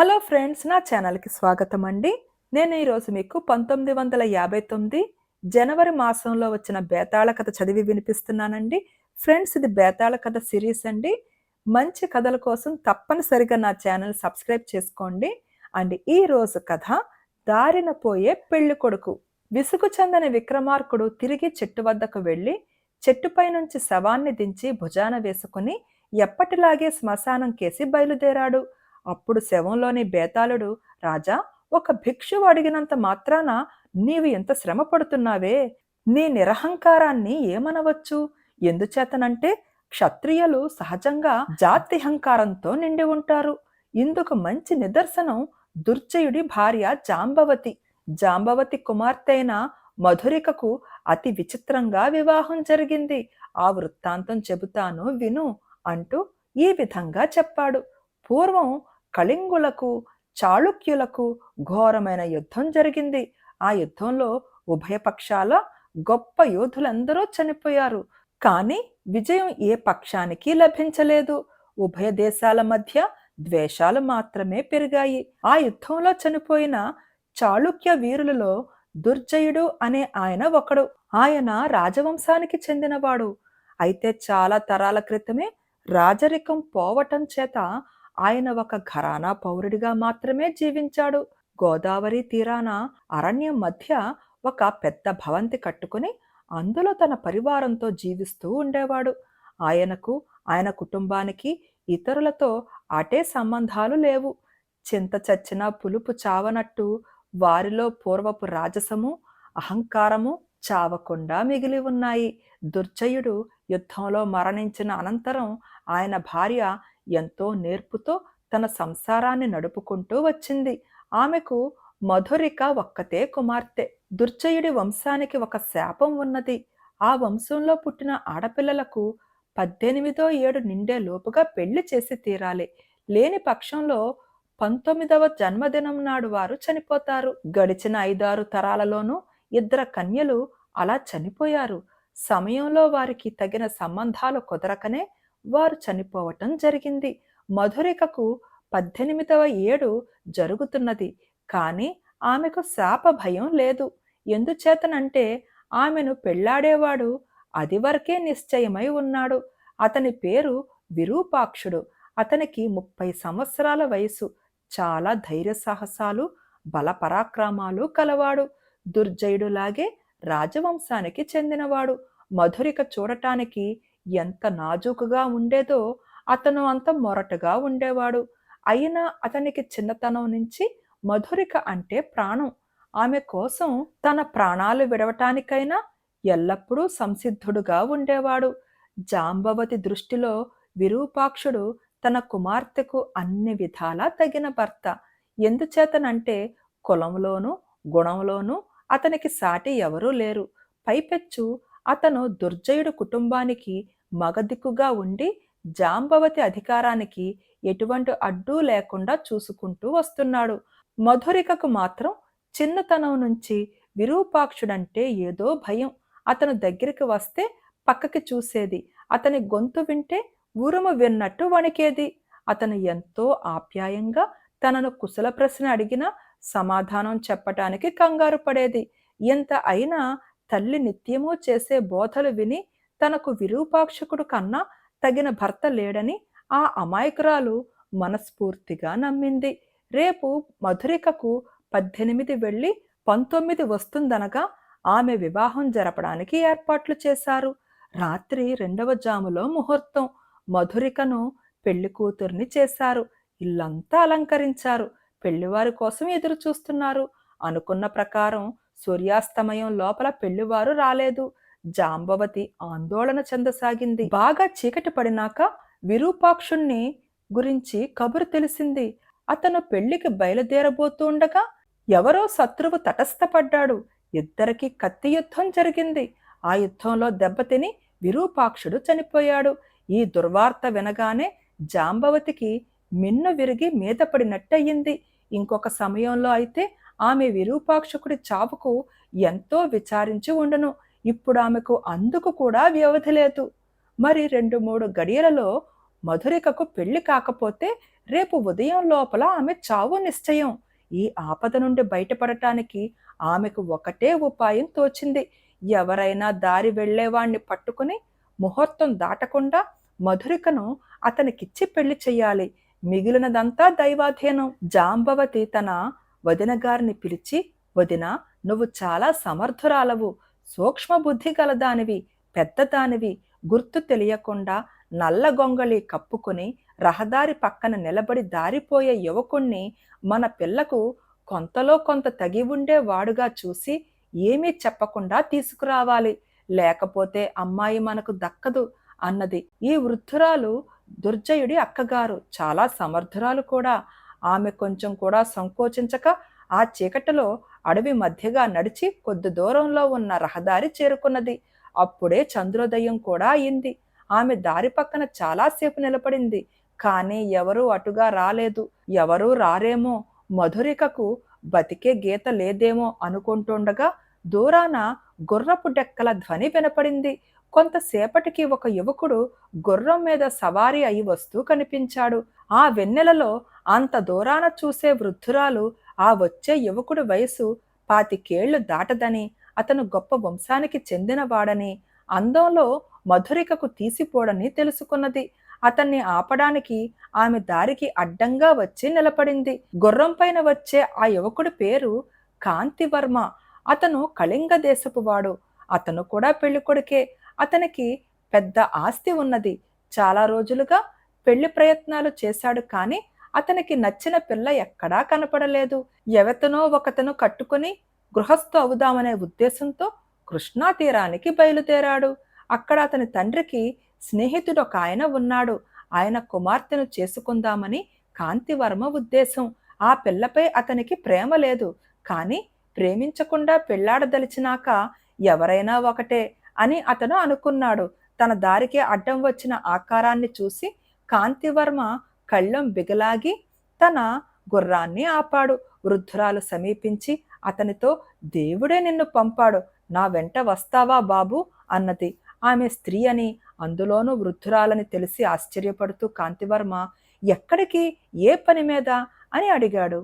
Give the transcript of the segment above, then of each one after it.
Hello friends నా ఛానల్కి స్వాగతం అండి నేను ఈరోజు మీకు పంతొమ్మిది వందల యాభై తొమ్మిది జనవరి మాసంలో వచ్చిన బేతాళ కథ చదివి వినిపిస్తున్నానండి. ఫ్రెండ్స్ ఇది బేతాళ కథ సిరీస్ అండి. మంచి కథల కోసం తప్పనిసరిగా నా ఛానల్ సబ్స్క్రైబ్ చేసుకోండి. అండ్ ఈ రోజు కథ దారిన పోయే పెళ్ళి కొడుకు. విసుగు చెందని విక్రమార్కుడు తిరిగి చెట్టు వద్దకు వెళ్ళి చెట్టుపై నుంచి శవాన్ని దించి భుజాన వేసుకుని ఎప్పటిలాగే శ్మశానం కేసి బయలుదేరాడు. అప్పుడు శవంలోని బేతాళుడు రాజా ఒక భిక్షువు అడిగినంత మాత్రాన నీవు ఎంత శ్రమ పడుతున్నావే? నీ నిరహంకారాన్ని ఏమనవచ్చు? ఎందుచేతనంటే క్షత్రియులు సహజంగా జాత్యహంకారంతో నిండి ఉంటారు. ఇందుకు మంచి నిదర్శనం దుర్జయుడి భార్య జాంబవతి. జాంబవతి కుమార్తె అయిన మధురికకు అతి విచిత్రంగా వివాహం జరిగింది. ఆ వృత్తాంతం చెబుతాను విను అంటూ ఈ విధంగా చెప్పాడు. పూర్వం కళింగులకు చాళుక్యులకు ఘోరమైన యుద్ధం జరిగింది. ఆ యుద్ధంలో ఉభయపక్షాల గొప్ప యోధులందరూ చనిపోయారు. కానీ విజయం ఏ పక్షానికి లభించలేదు. ఉభయ దేశాల మధ్య ద్వేషాలు మాత్రమే పెరిగాయి. ఆ యుద్ధంలో చనిపోయిన చాళుక్య వీరులలో దుర్జయుడు అనే ఆయన ఒకడు. ఆయన రాజవంశానికి చెందినవాడు. అయితే చాలా తరాల క్రితమే రాజరికం పోవటం చేత ఆయన ఒక ఘరానా పౌరుడిగా మాత్రమే జీవించాడు. గోదావరి తీరాన అరణ్యం మధ్య ఒక పెద్ద భవంతి కట్టుకుని అందులో తన పరివారంతో జీవిస్తూ ఉండేవాడు. ఆయనకు ఆయన కుటుంబానికి ఇతరులతో అటే సంబంధాలు లేవు. చింత చచ్చిన పులుపు చావనట్టు వారిలో పూర్వపు రాజసము అహంకారము చావకుండా మిగిలి ఉన్నాయి. దుర్జయుడు యుద్ధంలో మరణించిన అనంతరం ఆయన భార్య ఎంతో నేర్పుతో తన సంసారాన్ని నడుపుకుంటూ వచ్చింది. ఆమెకు మధురిక ఒక్కతే కుమార్తె. దుర్జయుడి వంశానికి ఒక శాపం ఉన్నది. ఆ వంశంలో పుట్టిన ఆడపిల్లలకు పద్దెనిమిదో ఏడు నిండే లోపుగా పెళ్ళి చేసి తీరాలి. లేని పక్షంలో పంతొమ్మిదవ జన్మదినం నాడు వారు చనిపోతారు. గడిచిన ఐదారు తరాలలోనూ ఇద్దరు కన్యలు అలా చనిపోయారు. సమయంలో వారికి తగిన సంబంధాలు కుదరకనే వారు చనిపోవటం జరిగింది. మధురికకు పద్దెనిమిదవ ఏడు జరుగుతున్నది. కానీ ఆమెకు శాప భయం లేదు. ఎందుచేతనంటే ఆమెను పెళ్ళాడేవాడు అది వరకే నిశ్చయమై ఉన్నాడు. అతని పేరు విరూపాక్షుడు. అతనికి ముప్పై సంవత్సరాల వయసు చాలా ధైర్య సాహసాలు బలపరాక్రమాలు కలవాడు. దుర్జయుడులాగే రాజవంశానికి చెందినవాడు. మధురిక చూడటానికి ఎంత నాజూకుగా ఉండేదో అతను అంత మొరటుగా ఉండేవాడు. అయినా అతనికి చిన్నతనం నుంచి మధురిక అంటే ప్రాణం. ఆమె కోసం తన ప్రాణాలు విడవటానికైనా ఎల్లప్పుడూ సంసిద్ధుడుగా ఉండేవాడు. జాంబవతి దృష్టిలో విరూపాక్షుడు తన కుమార్తెకు అన్ని విధాలా తగిన భర్త. ఎందుచేతనంటే కులంలోనూ గుణంలోనూ అతనికి సాటి ఎవరూ లేరు. పైపెచ్చు అతను దుర్జయుడు కుటుంబానికి మగదిక్కుగా ఉండి జాంబవతి అధికారానికి ఎటువంటి అడ్డు లేకుండా చూసుకుంటూ వస్తున్నాడు. మధురికకు మాత్రం చిన్నతనం నుంచి విరూపాక్షుడంటే ఏదో భయం. అతను దగ్గరికి వస్తే పక్కకి చూసేది. అతని గొంతు వింటే ఉరుము విన్నట్టు వణికేది. అతను ఎంతో ఆప్యాయంగా తనను కుశల ప్రశ్న అడిగినా సమాధానం చెప్పటానికి కంగారు పడేది. ఎంత అయినా తల్లి నిత్యము చేసే బోధలు విని తనకు విరూపాక్షకుడు కన్నా తగిన భర్త లేడని ఆ అమాయకురాలు మనస్ఫూర్తిగా నమ్మింది. రేపు మధురికకు పద్దెనిమిది వెళ్ళి పంతొమ్మిది వస్తుందనగా ఆమె వివాహం జరపడానికి ఏర్పాట్లు చేశారు. రాత్రి రెండవ జాములో ముహూర్తం. మధురికను పెళ్ళి కూతుర్ని చేశారు. ఇల్లంతా అలంకరించారు. పెళ్ళివారి కోసం ఎదురు చూస్తున్నారు అనుకున్న ప్రకారం సూర్యాస్తమయం లోపల పెళ్ళివారు రాలేదు. జాంబవతి ఆందోళన చెందసాగింది. బాగా చీకటి పడినాక విరూపాక్షుణ్ణి గురించి కబురు తెలిసింది. అతను పెళ్ళికి బయలుదేరబోతుండగా ఎవరో శత్రువు తటస్థపడ్డాడు. ఇద్దరికి కత్తి యుద్ధం జరిగింది. ఆ యుద్ధంలో దెబ్బతిని విరూపాక్షుడు చనిపోయాడు. ఈ దుర్వార్త వినగానే జాంబవతికి మిన్ను విరిగి మీద పడినట్టయింది. ఇంకొక సమయంలో అయితే ఆమె విరూపాక్షకుడి చావుకు ఎంతో విచారించి ఉండను. ఇప్పుడు ఆమెకు అందుకు కూడా వ్యవధి లేదు. మరి రెండు మూడు గడియలలో మధురికకు పెళ్ళి కాకపోతే రేపు ఉదయం లోపల ఆమె చావు నిశ్చయం. ఈ ఆపద నుండి బయటపడటానికి ఆమెకు ఒకటే ఉపాయం తోచింది. ఎవరైనా దారి వెళ్ళేవాణ్ణి పట్టుకుని ముహూర్తం దాటకుండా మధురికను అతనికిచ్చి పెళ్ళి చెయ్యాలి. మిగిలినదంతా దైవాధీనం జాంబవతి తన వదిన గారిని పిలిచి వదిన నువ్వు చాలా సమర్థురాలవు. సూక్ష్మ బుద్ధి గలదానివి పెద్దదానివి గుర్తు తెలియకుండా నల్ల గొంగళి కప్పుకొని రహదారి పక్కన నిలబడి దారిపోయే యువకుణ్ణి మన పిల్లకు కొంతలో కొంత తగి ఉండే వాడుగా చూసి ఏమీ చెప్పకుండా తీసుకురావాలి. లేకపోతే అమ్మాయి మనకు దక్కదు అన్నది. ఈ వృద్ధురాలు దుర్జయుడి అక్కగారు. చాలా సమర్థురాలు కూడా. ఆమె కొంచెం కూడా సంకోచించక ఆ చీకటిలో అడవి మధ్యగా నడిచి కొద్ది దూరంలో ఉన్న రహదారి చేరుకున్నది. అప్పుడే చంద్రోదయం కూడా అయింది. ఆమె దారి పక్కన చాలాసేపు నిలబడింది. కానీ ఎవరూ అటుగా రాలేదు. ఎవరూ రారేమో. మధురికకు బతికే గీత లేదేమో అనుకుంటుండగా దూరాన గుర్రపు డెక్కల ధ్వని వినపడింది. కొంతసేపటికి ఒక యువకుడు గుర్రం మీద సవారీ అయి వస్తూ కనిపించాడు. ఆ వెన్నెలలో అంత దూరాన చూసే వృద్ధురాలు ఆ వచ్చే యువకుడి వయసు పాతికేళ్ళు దాటదని అతను గొప్ప వంశానికి చెందినవాడని అందంలో మధురికకు తీసిపోడని తెలుసుకున్నది. అతన్ని ఆపడానికి ఆమె దారికి అడ్డంగా వచ్చి నిలబడింది. గుర్రం పైన వచ్చే ఆ యువకుడి పేరు కాంతివర్మ. అతను కళింగ దేశపు వాడు. అతను కూడా పెళ్ళికొడుకే అతనికి పెద్ద ఆస్తి ఉన్నది. చాలా రోజులుగా పెళ్ళి ప్రయత్నాలు చేశాడు కానీ అతనికి నచ్చిన పిల్ల ఎక్కడా కనపడలేదు. ఎవతనో ఒకతను కట్టుకుని గృహస్థు అవుదామనే ఉద్దేశంతో కృష్ణా తీరానికి బయలుదేరాడు. అక్కడ అతని తండ్రికి స్నేహితుడు ఒక ఆయన ఉన్నాడు. ఆయన కుమార్తెను చేసుకుందామని కాంతివర్మ ఉద్దేశం. ఆ పిల్లపై అతనికి ప్రేమ లేదు. కానీ ప్రేమించకుండా పెళ్ళాడదలిచినాక ఎవరైనా ఒకటే అని అతను అనుకున్నాడు. తన దారికి అడ్డం వచ్చిన ఆకారాన్ని చూసి కాంతివర్మ కళ్ళం బిగలాగి తన గుర్రాన్ని ఆపాడు. వృద్ధురాలు సమీపించి అతనితో దేవుడే నిన్ను పంపాడు. నా వెంట వస్తావా బాబు అన్నది. ఆమె స్త్రీ అని అందులోనూ వృద్ధురాలని తెలిసి ఆశ్చర్యపడుతూ కాంతివర్మ ఎక్కడికి? ఏ పని మీద అని అడిగాడు.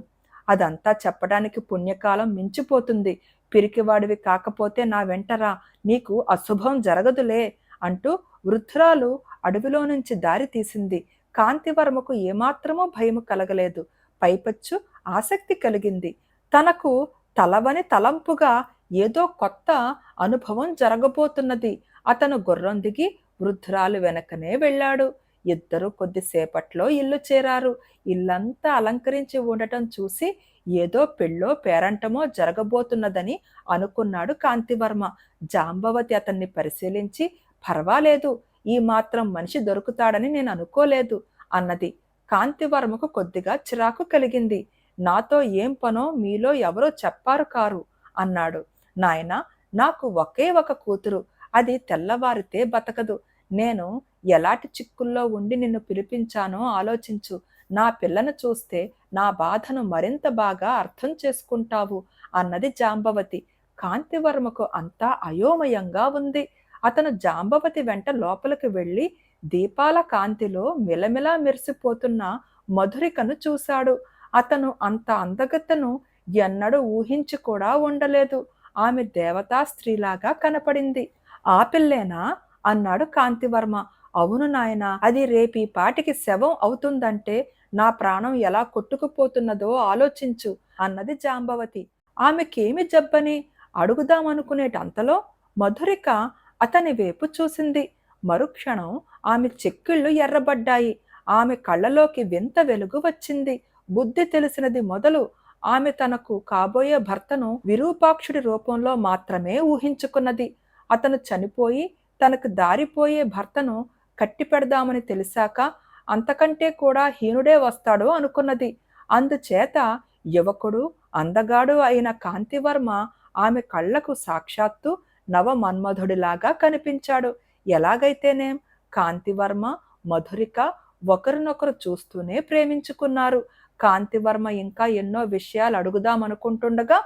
అదంతా చెప్పడానికి పుణ్యకాలం మించిపోతుంది. పిరికివాడివి కాకపోతే నా వెంటరా నీకు అశుభం జరగదులే అంటూ వృద్ధురాలు అడవిలో నుంచి దారి తీసింది. కాంతివర్మకు ఏమాత్రమూ భయము కలగలేదు. పైపచ్చు ఆసక్తి కలిగింది. తనకు తలవని తలంపుగా ఏదో కొత్త అనుభవం జరగబోతున్నది. అతను గుర్రం దిగి వృద్ధురాలు వెనకనే వెళ్ళాడు. ఇద్దరు కొద్దిసేపట్లో ఇల్లు చేరారు. ఇల్లంతా అలంకరించి ఉండటం చూసి ఏదో పెళ్ళో పేరంటమో జరగబోతున్నదని అనుకున్నాడు కాంతివర్మ. జాంబవతి అతన్ని పరిశీలించి పర్వాలేదు. ఈ మాత్రం మనిషి దొరుకుతాడని నేను అనుకోలేదు అన్నది. కాంతివర్మకు కొద్దిగా చిరాకు కలిగింది. నాతో ఏం పనో మీలో ఎవరో చెప్పారు కారు అన్నాడు. నాయన నాకు ఒకే ఒక కూతురు. అది తెల్లవారితే బతకదు. నేను ఎలాంటి చిక్కుల్లో ఉండి నిన్ను పిలిపించానో ఆలోచించు. నా పిల్లను చూస్తే నా బాధను మరింత బాగా అర్థం చేసుకుంటావు అన్నది జాంబవతి. కాంతివర్మకు అంతా అయోమయంగా ఉంది. అతను జాంబవతి వెంట లోపలికి వెళ్ళి దీపాల కాంతిలో మిలమిలా మెరిసిపోతున్న మధురికను చూశాడు. అతను అంత అందగతను ఎన్నడూ ఊహించి కూడా ఉండలేదు. ఆమె దేవతా స్త్రీలాగా కనపడింది. ఆ పిల్లేనా? అన్నాడు కాంతివర్మ. అవును నాయన అది రేపి పాటికి శవం అవుతుందంటే నా ప్రాణం ఎలా కొట్టుకుపోతున్నదో ఆలోచించు అన్నది జాంబవతి. ఆమెకేమి జబ్బని? అడుగుదామనుకునేటంతలో మధురిక అతని వైపు చూసింది. మరుక్షణం ఆమె చెక్కిళ్ళు ఎర్రబడ్డాయి. ఆమె కళ్ళలోకి వింత వెలుగు వచ్చింది. బుద్ధి తెలిసినది మొదలు ఆమె తనకు కాబోయే భర్తను విరూపాక్షుడి రూపంలో మాత్రమే ఊహించుకున్నది. అతను చనిపోయి తనకు దారిపోయే భర్తను కట్టి పెడదామని తెలిసాక అంతకంటే కూడా హీనుడే వస్తాడో అనుకున్నది. అందుచేత యువకుడు అందగాడు అయిన కాంతివర్మ ఆమె కళ్ళకు సాక్షాత్తు నవ మన్మధుడిలాగా కనిపించాడు. ఎలాగైతేనేం? కాంతివర్మ మధురిక ఒకరినొకరు చూస్తూనే ప్రేమించుకున్నారు. కాంతివర్మ ఇంకా ఎన్నో విషయాలు అడుగుదామనుకుంటుండగా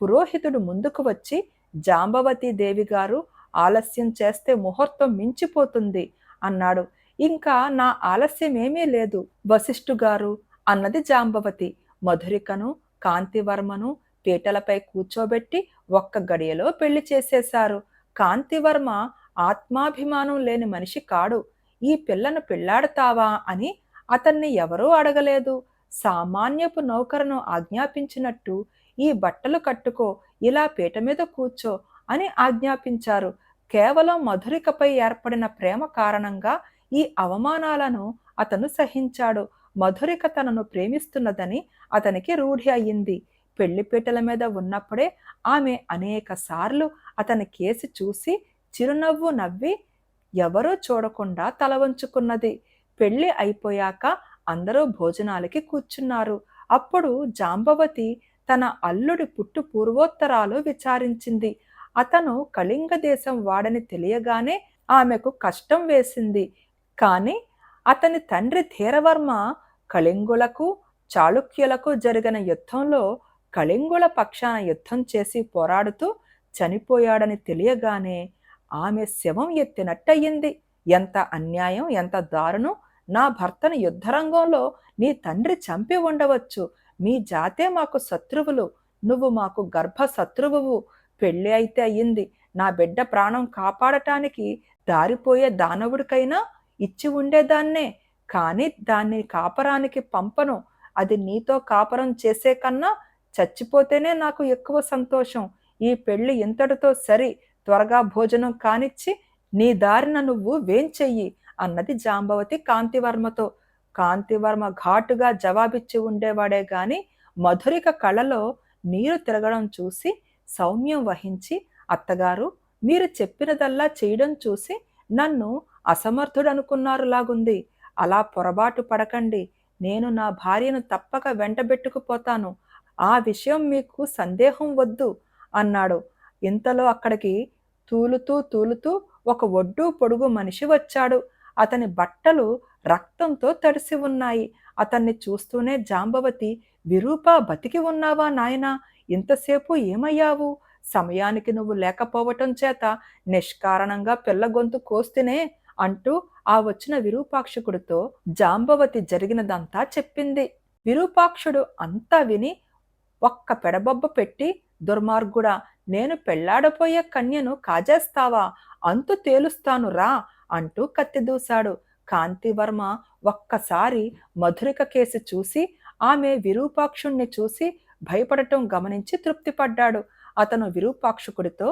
పురోహితుడు ముందుకు వచ్చి జాంబవతి దేవి గారు ఆలస్యం చేస్తే ముహూర్తం మించిపోతుంది అన్నాడు. ఇంకా నా ఆలస్యం ఏమీ లేదు వశిష్ఠు గారు అన్నది జాంబవతి. మధురికను కాంతివర్మను పీటలపై కూర్చోబెట్టి ఒక్క గడియలో పెళ్ళి చేసేశారు. కాంతివర్మ ఆత్మాభిమానం లేని మనిషి కాడు. ఈ పిల్లను పెళ్ళాడతావా అని అతన్ని ఎవరూ అడగలేదు. సామాన్యపు నౌకరును ఆజ్ఞాపించినట్టు ఈ బట్టలు కట్టుకో ఇలా పీట మీద కూర్చో అని ఆజ్ఞాపించారు. కేవలం మధురికపై ఏర్పడిన ప్రేమ కారణంగా ఈ అవమానాలను అతను సహించాడు. మధురిక తనను ప్రేమిస్తున్నదని అతనికి రూఢి అయ్యింది. పెళ్ళిపీటల మీద ఉన్నప్పుడే ఆమె అనేక సార్లు అతని కేసి చూసి చిరునవ్వు నవ్వి ఎవరూ చూడకుండా తల వంచుకున్నది. పెళ్ళి అయిపోయాక అందరూ భోజనాలకి కూర్చున్నారు. అప్పుడు జాంబవతి తన అల్లుడి పుట్టు పూర్వోత్తరాలు విచారించింది. అతను కళింగ దేశం వాడని తెలియగానే ఆమెకు కష్టం వేసింది. కానీ అతని తండ్రి ధీరవర్మ కళింగులకు చాళుక్యులకు జరిగిన యుద్ధంలో కళింగుల పక్షాన యుద్ధం చేసి పోరాడుతూ చనిపోయాడని తెలియగానే ఆమె శవం ఎత్తినట్టయింది. ఎంత అన్యాయం ఎంత దారుణం. నా భర్తను యుద్ధరంగంలో నీ తండ్రి చంపి ఉండవచ్చు. మీ జాతే మాకు శత్రువులు. నువ్వు మాకు గర్భ శత్రువువు పెళ్ళి అయితే అయ్యింది నా బిడ్డ ప్రాణం కాపాడటానికి దారిపోయే దానవుడికైనా ఇచ్చి ఉండేదాన్నే. కానీ దాన్ని కాపరానికి పంపను. అది నీతో కాపరం చేసే కన్నా చచ్చిపోతేనే నాకు ఎక్కువ సంతోషం. ఈ పెళ్ళి ఇంతటితో సరి త్వరగా భోజనం కానిచ్చి నీ దారిన నువ్వు వేంచెయ్యి అన్నది జాంబవతి కాంతివర్మతో. కాంతివర్మ ఘాటుగా జవాబిచ్చి ఉండేవాడే గాని మధురిక కళలో నీరు తిరగడం చూసి సౌమ్యం వహించి అత్తగారు మీరు చెప్పినదల్లా చేయడం చూసి నన్ను అసమర్థుడనుకున్నారు లాగుంది అలా పొరబాటు పడకండి. నేను నా భార్యను తప్పక వెంటబెట్టుకుపోతాను. ఆ విషయం మీకు సందేహం వద్దు అన్నాడు. ఇంతలో అక్కడికి తూలుతూ తూలుతూ ఒక ఒడ్డు పొడుగు మనిషి వచ్చాడు. అతని బట్టలు రక్తంతో తడిసి ఉన్నాయి. అతన్ని చూస్తూనే జాంబవతి విరూపా బతికి ఉన్నావా నాయనా? ఇంతసేపు ఏమయ్యావు? సమయానికి నువ్వు లేకపోవటం చేత నిష్కారణంగా పిల్ల గొంతు కోస్తేనే అంటూ ఆ వచ్చిన విరూపాక్షకుడితో జాంబవతి జరిగినదంతా చెప్పింది. విరూపాక్షుడు అంతా విని ఒక్క పెడబొబ్బ పెట్టి దుర్మార్గుడా నేను పెళ్ళాడపోయే కన్యను కాజేస్తావా? అంతు తేలుస్తాను రా అంటూ కత్తిదూశాడు కాంతివర్మ ఒక్కసారి మధురిక కేసు చూసి ఆమె విరూపాక్షుణ్ణి చూసి భయపడటం గమనించి తృప్తిపడ్డాడు. అతను విరూపాక్షకుడితో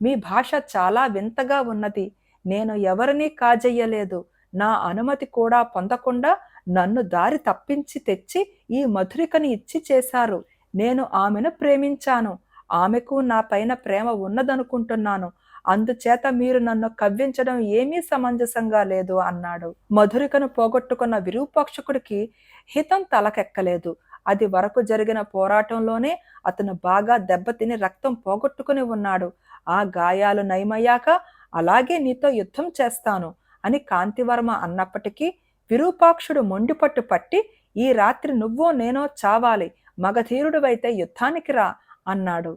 మీ భాష చాలా వింతగా ఉన్నది. నేను ఎవరినీ కాజెయ్యలేదు నా అనుమతి కూడా పొందకుండా నన్ను దారి తప్పించి తెచ్చి ఈ మధురికని ఇచ్చి చేశారు. నేను ఆమెను ప్రేమించాను. ఆమెకు నా పైన ప్రేమ ఉన్నదనుకుంటున్నాను. అందుచేత మీరు నన్ను కవ్వించడం ఏమీ సమంజసంగా లేదు అన్నాడు. మధురికను పోగొట్టుకున్న విరూపాక్షకుడికి హితం తలకెక్కలేదు. అది వరకు జరిగిన పోరాటంలోనే అతను బాగా దెబ్బతిని రక్తం పోగొట్టుకుని ఉన్నాడు. ఆ గాయాలు నయమయ్యాక అలాగే నీతో యుద్ధం చేస్తాను అని కాంతివర్మ అన్నప్పటికీ విరూపాక్షుడు మొండిపట్టు పట్టి ఈ రాత్రి నువ్వో నేనో చావాలి. మగధీరుడువైతే యుద్ధానికి రా అన్నాడు.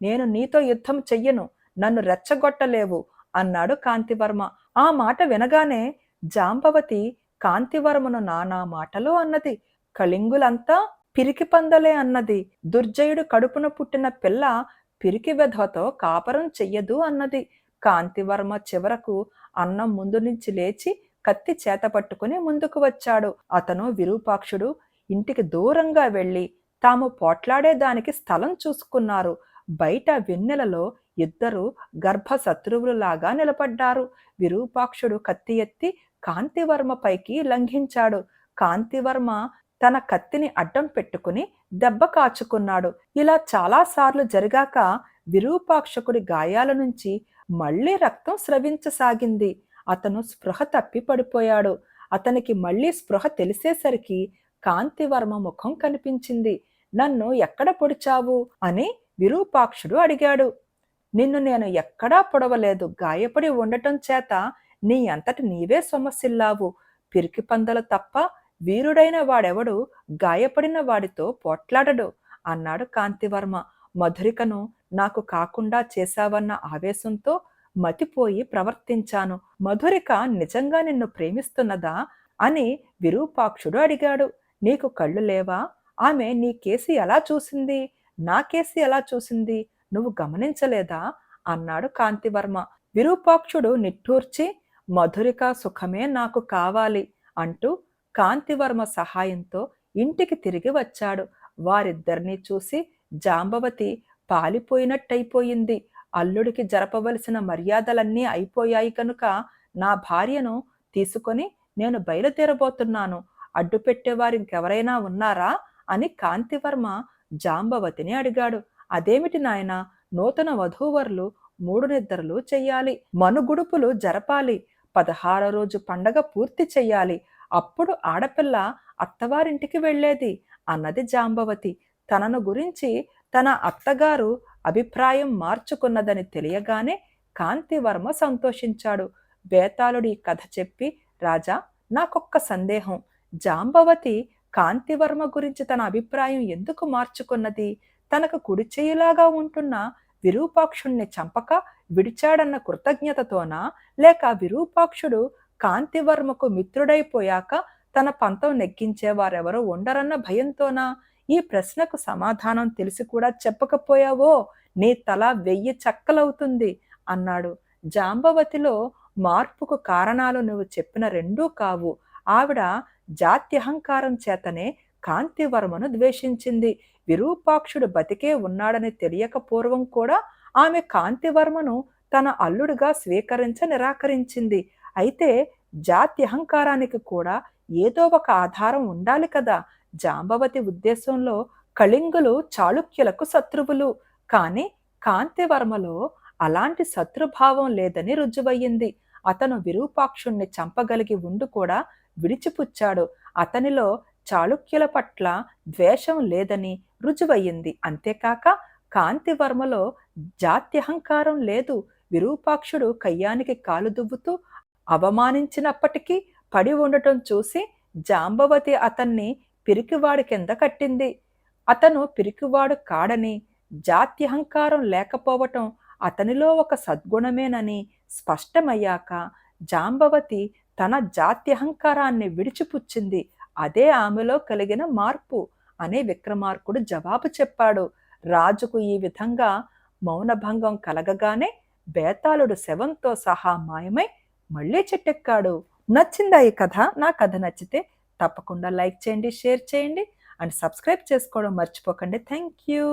నేను నీతో యుద్ధం చెయ్యను నన్ను రెచ్చగొట్టలేవు అన్నాడు కాంతివర్మ. ఆ మాట వినగానే జాంబవతి కాంతివర్మను నానా మాటలు అన్నది కళింగులంతా పిరికి పందలే అన్నది దుర్జయుడు కడుపున పుట్టిన పిల్ల పిరికి వెధతో కాపరం చెయ్యదు అన్నది. కాంతివర్మ చివరకు అన్నం ముందు నుంచి లేచి కత్తి చేత పట్టుకుని ముందుకు వచ్చాడు. అతను విరూపాక్షుడు ఇంటికి దూరంగా వెళ్ళి తాము పోట్లాడే దానికి స్థలం చూసుకున్నారు. బయట వెన్నెలలో ఇద్దరు గర్భ శత్రువులులాగా నిలబడ్డారు. విరూపాక్షుడు కత్తి ఎత్తి కాంతివర్మ పైకి లంఘించాడు. కాంతివర్మ తన కత్తిని అడ్డం పెట్టుకుని దెబ్బ కాచుకున్నాడు. ఇలా చాలాసార్లు జరిగాక విరూపాక్షకుడి గాయాల నుంచి మళ్ళీ రక్తం స్రవించసాగింది. అతను స్పృహ తప్పి పడిపోయాడు అతనికి మళ్ళీ స్పృహ తెలిసేసరికి కాంతివర్మ ముఖం కనిపించింది. నన్ను ఎక్కడ పొడిచావు? అని విరూపాక్షుడు అడిగాడు. నిన్ను నేను ఎక్కడా పొడవలేదు. గాయపడి ఉండటం చేత నీ అంతటి నీవే సమస్యల్లావు. పిరికి పందలు తప్ప వీరుడైన వాడెవడు గాయపడిన వాడితో పోట్లాడడు అన్నాడు కాంతివర్మ. మధురికను నాకు కాకుండా చేశావన్న ఆవేశంతో మతిపోయి ప్రవర్తించాను. మధురిక నిజంగా నిన్ను ప్రేమిస్తున్నదా? అని విరూపాక్షుడు అడిగాడు. నీకు కళ్ళు లేవా? ఆమె నీ కేసి ఎలా చూసింది? నా కేసి ఎలా చూసింది? నువ్వు గమనించలేదా? అన్నాడు కాంతివర్మ. విరూపాక్షుడు నిట్టూర్చి మధురిక సుఖమే నాకు కావాలి అంటూ కాంతివర్మ సహాయంతో ఇంటికి తిరిగి వచ్చాడు. వారిద్దరినీ చూసి జాంబవతి పాలిపోయినట్టయిపోయింది. అల్లుడికి జరపవలసిన మర్యాదలన్నీ అయిపోయాయి కనుక నా భార్యను తీసుకొని నేను బయలుదేరబోతున్నాను. అడ్డు పెట్టేవారు ఇంకెవరైనా ఉన్నారా? అని కాంతివర్మ జాంబవతిని అడిగాడు. అదేమిటి నాయన? నూతన వధూవరులు మూడు నిద్రలు చెయ్యాలి. మనుగుడుపులు జరపాలి. పదహారో రోజు పండగ పూర్తి చెయ్యాలి. అప్పుడు ఆడపిల్ల అత్తవారింటికి వెళ్ళేది అన్నది జాంబవతి. తనను గురించి తన అత్తగారు అభిప్రాయం మార్చుకున్నదని తెలియగానే కాంతివర్మ సంతోషించాడు. బేతాళుడి కథ చెప్పి రాజా నాకొక్క సందేహం. జాంబవతి కాంతివర్మ గురించి తన అభిప్రాయం ఎందుకు మార్చుకున్నది? తనకు కుడిచేయిలాగా ఉంటున్న విరూపాక్షుణ్ణి చంపక విడిచాడన్న కృతజ్ఞతతోనా? లేక విరూపాక్షుడు కాంతివర్మకు మిత్రుడైపోయాక తన పంతం నెగ్గించేవారెవరో ఉండరన్న భయంతోనా? ఈ ప్రశ్నకు సమాధానం తెలిసి కూడా చెప్పకపోయావో? నీ తల వెయ్యి చక్కలవుతుంది అన్నాడు. జాంబవతిలో మార్పుకు కారణాలు నువ్వు చెప్పిన రెండూ కావు. ఆవిడ జాత్యహంకారం చేతనే కాంతివర్మను ద్వేషించింది. విరూపాక్షుడు బతికే ఉన్నాడని తెలియక పూర్వం కూడా ఆమె కాంతివర్మను తన అల్లుడుగా స్వీకరించ నిరాకరించింది. అయితే జాత్యహంకారానికి కూడా ఏదో ఒక ఆధారం ఉండాలి కదా. జాంబవతి ఉద్దేశంలో కళింగులు చాళుక్యులకు శత్రువులు. కాని కాంతివర్మలో అలాంటి శత్రుభావం లేదని రుజువయ్యింది. అతను విరూపాక్షుణ్ణి చంపగలిగి ఉండు కూడా విడిచిపుచ్చాడు. అతనిలో చాళుక్యుల పట్ల ద్వేషం లేదని రుజువయ్యింది. అంతేకాక కాంతివర్మలో జాత్యహంకారం లేదు. విరూపాక్షుడు కయ్యానికి కాలు దువ్వుతూ అవమానించినప్పటికీ పడి ఉండటం చూసి జాంబవతి అతన్ని పిరికివాడు కింద కట్టింది. అతను పిరికివాడు కాడని జాత్యహంకారం లేకపోవటం అతనిలో ఒక సద్గుణమేనని స్పష్టమయ్యాక జాంబవతి తన జాత్యహంకారాన్ని విడిచిపుచ్చింది. అదే ఆమెలో కలిగిన మార్పు. అనే విక్రమార్కుడు జవాబు చెప్పాడు. రాజుకు ఈ విధంగా మౌనభంగం కలగగానే బేతాళుడు శవంతో సహా మాయమై మళ్ళీ చెట్టెక్కాడు. నచ్చిందా ఈ కథ? నా కథ నచ్చితే తప్పకుండా లైక్ చేయండి షేర్ చేయండి అండ్ సబ్స్క్రైబ్ చేసుకోవడం మర్చిపోకండి. Thank you